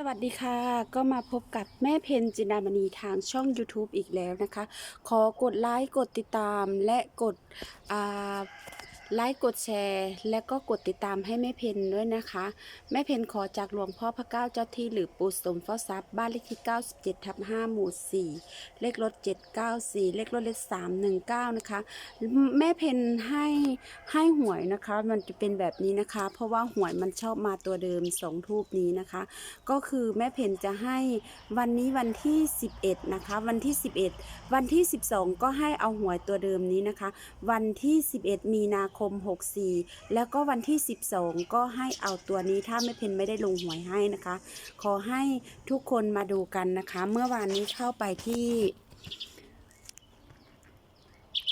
สวัสดีค่ะ ก็มาพบกับแม่เพนจินดามณีทางช่อง YouTube อีกแล้วนะคะ ขอกดไลค์ กดติดตามและกดอ่า ไลค์กดแชร์ และก็กดติดตามให้แม่เพนด้วยนะคะ แม่เพนขอจากหลวงพ่อพระเก้าเจ้าที่หรือปู่สมเฝ้าทรัพย์บ้านเลขที่ 97ทับ5หมู่ 4 เลขรถ 794 เลขรถเลข319 นะคะ แม่เพนให้ให้หวยนะคะ มันจะเป็นแบบนี้นะคะ เพราะว่าหวยมันชอบมาตัวเดิมสองทูปนี้นะคะ ก็คือแม่เพนจะให้วันนี้วันที่ 11 นะคะ วันที่ 11 วันที่ 12 ก็ให้เอาหวยตัวเดิมนี้นะคะ วันที่ 11 มีนาคคม 64 แล้วก็วันที่ 12 ก็ให้เอาตัวนี้ถ้าแม่เพนไม่ได้ลงหวยให้นะคะ ขอให้ทุกคนมาดูกันนะคะ เมื่อวานนี้เข้าไปที่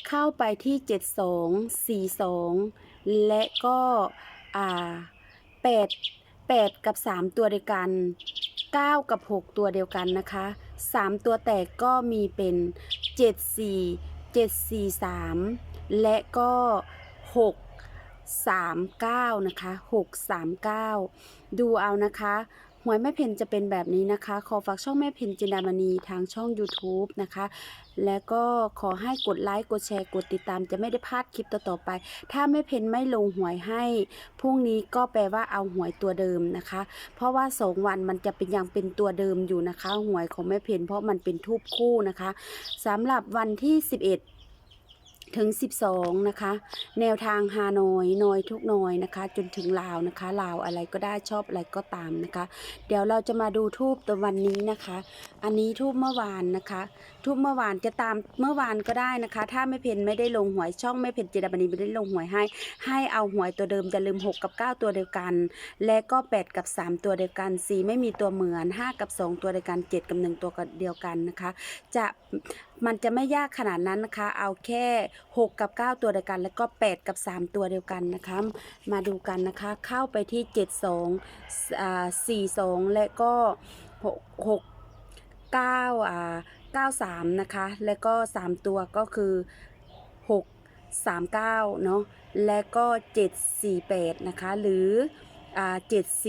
เข้าไปที่ 72 42 และก็อ่า8 8 กับ 3 ตัวเดียวกัน 9 กับ 6 ตัวเดียวกันนะคะ 3 ตัวแตกก็มีเป็น 7 4 7 4 3 และก็ 6 3 9 นะคะ 6 3 9 ดูเอานะคะหวยแม่เพนจะเป็นแบบนี้นะคะ ขอฝากช่องแม่เพนจินดามณีทางช่อง YouTube นะคะ แล้วก็ขอให้กดไลค์กดแชร์กดติดตามจะไม่ได้พลาดคลิปต่อๆไป ถ้าแม่เพนไม่ลงหวยให้พรุ่งนี้ก็แปลว่าเอาหวยตัวเดิมนะคะ เพราะว่าสองวันมันจะเป็นยังเป็นตัวเดิมอยู่นะคะ หวยของแม่เพนเพราะมันเป็นทูบคู่นะคะสำหรับวันที่ 11 ถึง 12 นะคะ แนวทางฮานอยนอยทุกนอยนะคะ จนถึงลาวนะคะลาวอะไรก็ได้ชอบอะไรก็ตามนะคะ เดี๋ยวเราจะมาดูทูบตัววันนี้นะคะ อันนี้ทูบเมื่อวานนะคะทูบเมื่อวานจะตามเมื่อวานก็ได้นะคะ ถ้าไม่เพนไม่ได้ลงหวยช่องไม่เพนเจดาบันีไม่ได้ลงหวยให้ ให้เอาหวยตัวเดิมจะลืม 6 กับ 9 ตัวเดียวกัน และก็ 8 กับ 3 ตัวเดียวกัน 4 ไม่มีตัวเหมือน 5 กับ 2 ตัวเดียวกัน 7 กับ 1 ตัวเดียวกันนะคะ จะ มันจะไม่ยากขนาดนั้นนะคะ เอาแค่ 6 กับ 9 ตัวเดียวกัน แล้วก็ 8 กับ 3 ตัวเดียวกันนะคะ มาดูกันนะคะ เข้าไปที่ 72อ่า42 และก็ 6 6 9อ่า93 นะคะ แล้วก็ 3 ตัวก็คือ 6 3 9 เนาะ และก็ 748 นะคะ หรือ อ่า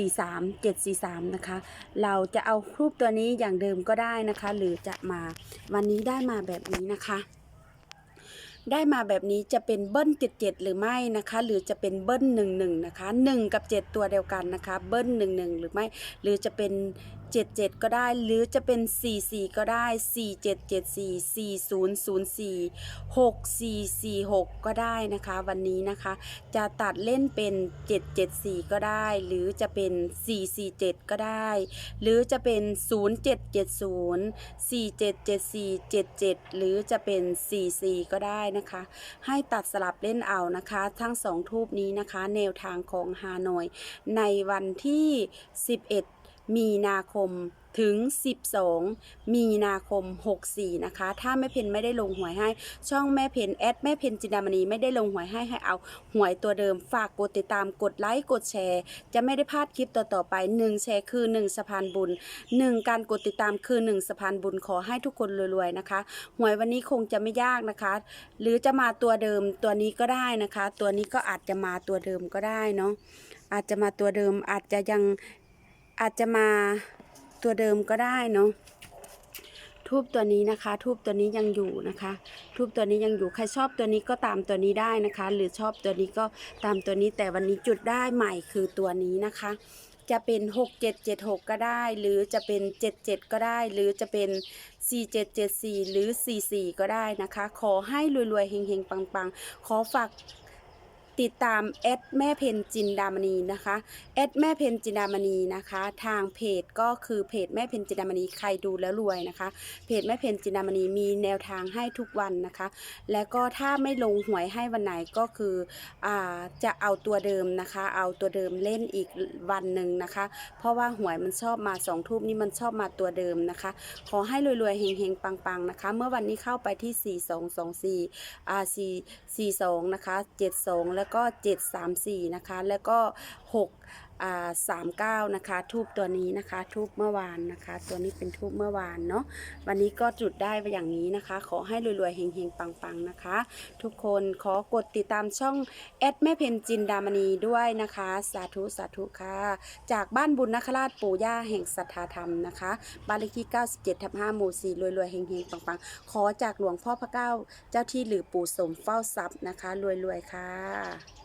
743 743นะคะ เราจะเอารูปตัวนี้อย่างเดิมก็ได้นะคะ หรือจะมาวันนี้ได้มาแบบนี้นะคะได้มาแบบนี้จะเป็นเบิ้ล77 หรือไม่นะคะ หรือจะเป็นเบิ้ล11 นะคะ 1 กับ 7 ตัวเดียวกันนะคะ เบิ้ล11 หรือไม่ หรือจะเป็น 77 ก็ได้ หรือจะเป็น 44 ก็ได้ 4774 4004 6446 ก็ได้นะคะ วันนี้นะคะ จะตัดเล่นเป็น 774 ก็ได้ หรือจะเป็น 447 ก็ได้ หรือจะเป็น 0770 4774 77 หรือจะเป็น 44 ก็ได้นะคะ ให้ตัดสลับเล่นเอานะคะ ทั้งสองทูปนี้นะคะ แนวทางของฮานอยในวันที่ 11 มีนาคมถึง 12 มีนาคม 64 นะคะ ถ้าแม่เพนไม่ได้ลงหวยให้ ช่องแม่เพนแอดแม่เพนจินดามณีไม่ได้ลงหวยให้ให้เอาหวยตัวเดิม ฝากกดติดตามกดไลค์กดแชร์ จะไม่ได้พลาดคลิปต่อๆไป 1 แชร์คือ 1สะพานบุญ 1 การกดติดตามคือ 1สะพานบุญขอให้ทุกคนรวยๆนะคะ หวยวันนี้คงจะไม่ยากนะคะ หรือจะมาตัวเดิมตัวนี้ก็ได้นะคะ ตัวนี้ก็อาจจะมาตัวเดิมก็ได้เนาะอาจจะมาตัวเดิมอาจจะยัง อาจจะมาตัวเดิมก็ได้เนาะทูบตัวนี้นะคะ ทูบตัวนี้ยังอยู่นะคะ ทูบตัวนี้ยังอยู่ใครชอบตัวนี้ก็ตามตัวนี้ได้นะคะ หรือชอบตัวนี้ก็ตามตัวนี้แต่วันนี้จุดได้ใหม่คือตัวนี้นะคะ จะเป็น 6776 ก็ได้ หรือจะเป็น 77 ก็ได้ หรือจะเป็น 4774 หรือ 44 ก็ได้นะคะ ขอให้รวยๆเฮงๆปังๆ ขอฝาก ติดตามแอดแม่เพนจินดามณีนะคะแอดแม่เพนจินดามณีนะคะ ทางเพจก็คือเพจแม่เพนจินดามณีใครดูแล้วรวยนะคะ เพจแม่เพนจินดามณีมีแนวทางให้ทุกวันนะคะ แล้วก็ถ้าไม่ลงหวยให้วันไหนก็คืออ่าจะเอาตัวเดิมนะคะ เอาตัวเดิมเล่นอีกวันหนึ่งนะคะ เพราะว่าหวยมันชอบมาสองทูบนี่มันชอบมาตัวเดิมนะคะ ขอให้รวยๆเฮงๆปังๆนะคะ เมื่อวันนี้เข้าไปที่ 4224อ่า4 42นะคะ72แล้วล้วก็ 734 นะคะ แล้วก็ 6 สามเก้านะคะทูบตัวนี้นะคะทูบเมื่อวานนะคะ ตัวนี้เป็นทูบเมื่อวานเนาะวันนี้ก็จุดได้ไปอย่างนี้นะคะ ขอให้รวยๆเฮงๆปังๆนะคะ ทุกคนขอกดติดตามช่องแอดแม่เพนจินดามณีด้วยนะคะ สาธุสาธุค่ะ จากบ้านบุญนคราชปู่ย่าแห่งศรัทธาธรรมนะคะบ้านเลขที่ 97ทับ5หมู่4รวยๆเฮงๆปังๆ ขอจากหลวงพ่อพระเก้าเจ้าที่หรือปู่สมเฝ้าทรัพย์นะคะ รวยๆค่ะ